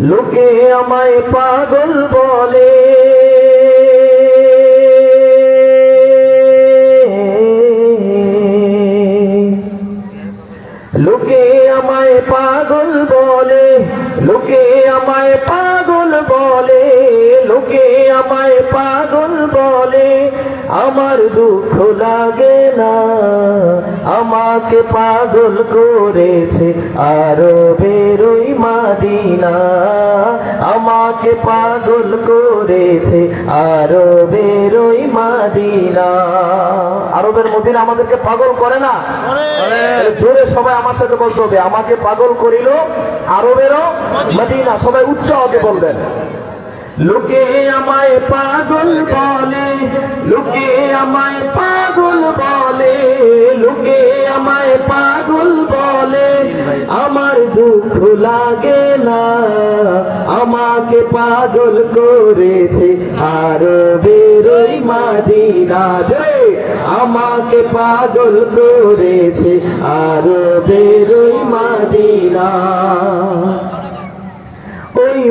লোকে আমায় পাগল বলে। লোকে আমায় পাগল বলে? আমার দুঃখ লাগে না। আমাকে পাগল করেছে আরও বেরোই মাদিনা। আমাকে পাগল করেছে আরও বেরোই মাদিনা। আরবের মদিনা আমাদেরকে পাগল করে না? জোরে সবাই আমার সাথে বলতে হবে। আমাকে পাগল করিল আরবেরও মদিনা। সবাই উচ্চ হবে বলবেন। লোকে আমায় পাগল বলে, লোকে আমায় পাগল বলে, লোকে আমায় পাগল বলে, আমার দুঃখ লাগে না, আমাকে পাগল করেছে আর বেরোই মাদিনা জয় আমাকে পাগল করেছে আর বেরোই মাদিনা।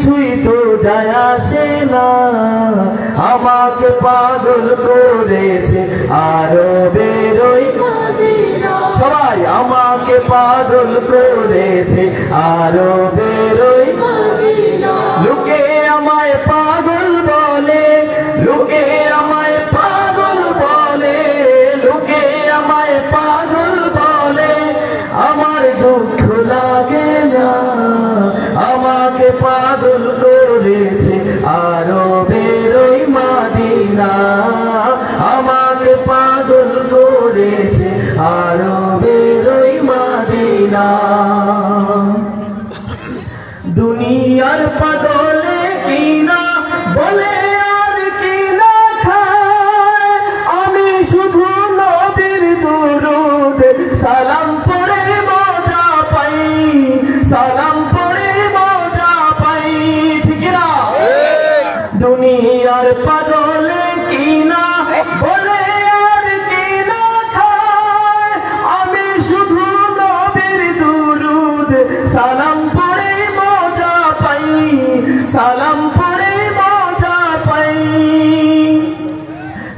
কিছুই তো যায় আসে না। আমাকে পাগল করেছে আরও বেরোই সবাই আমাকে পাগল করেছে আরও বেরোই পাগল করেছে আরও বেরোই মাদিনা। আমাকে পাগল করেছে আরও বেরোই মাদিনা। দুনিয়ার পাগলে কিনা বলে আর কিনা খায়। আমি শুধু নবীর দুরুদ সালাম পড়ে মজা পাই। সালাম সালাম পড়ে মজা পাই।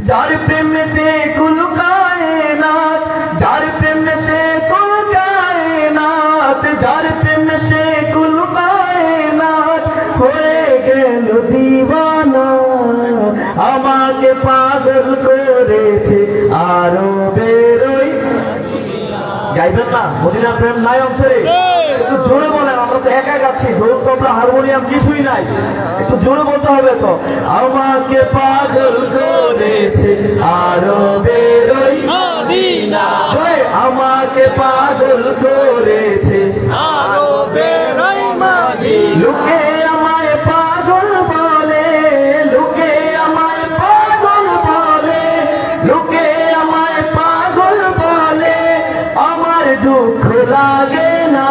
যার প্রেমেতে কুল কায়নাত, যার প্রেমেতে কুল কায়নাত, যার প্রেমেতে কুল হয়ে গেল দিওয়ানা। আমাকে পাগল করেছে আরও বেরোই গাইবেন না মদিনা প্রেম নাই অন্তরে একটু জোরে বলেন আমরা গাচ্ছি ঢোল তবলা হারমোনিয়াম কিছুই নাই। একটু জোরে বলতে হবে তো। আমাকে পাগল করেছে আরও বেরোই। আমাকে পাগল করেছে। আরও বেরোই লোকে আমায় পাগল বলে লোকে আমায় পাগল বলে লোকে আমায় পাগল বলে। আমার দুঃখ লাগে না